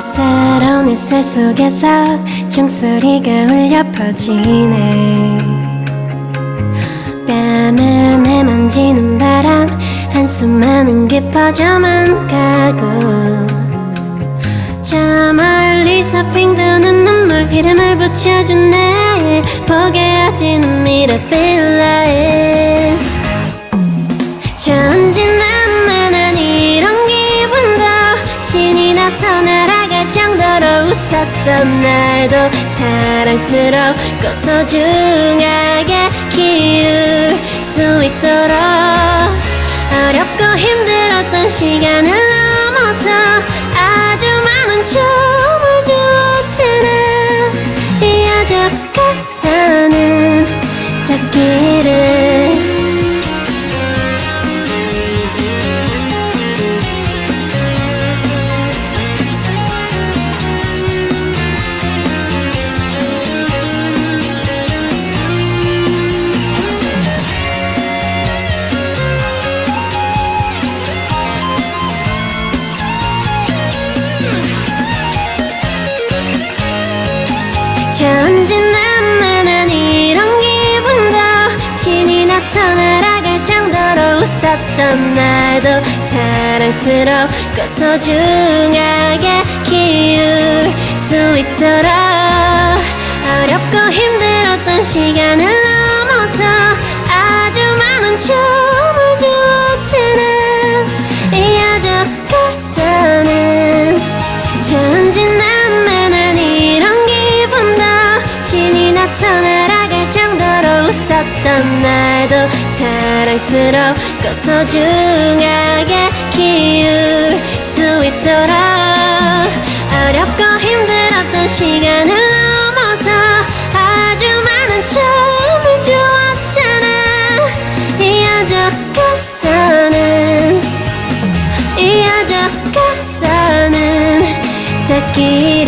새로운 햇살 속에서 종소리가 울려 퍼지네. 뺨을 매만지는 바람 한숨만은 깊어져만 가고. 저 멀리서 핑 도는 눈물 이름을 붙여준 내일 해지는 미라빌라에 웃었던 날도 사랑스럽고 소중하게 키울 수 있도록. 어렵고 힘들었던 시간을 넘어서 아주 많은 춤을 전진난만한 이런 기분도 신이 나서 날아갈 정도로 웃었던 날도 사랑스럽고 소중하게 키울 수 있도록 어렵고 힘들었던 시간을 넘어서 아주 많은 춤을 나서 날아갈 정도로 웃었던 날도 사랑스럽고 소중하게 키울 수 있도록 어렵고 힘들었던 시간을 넘어서 아주 많은 춤을 주었잖아. 이어져 가서는 이어져 가서는 닿기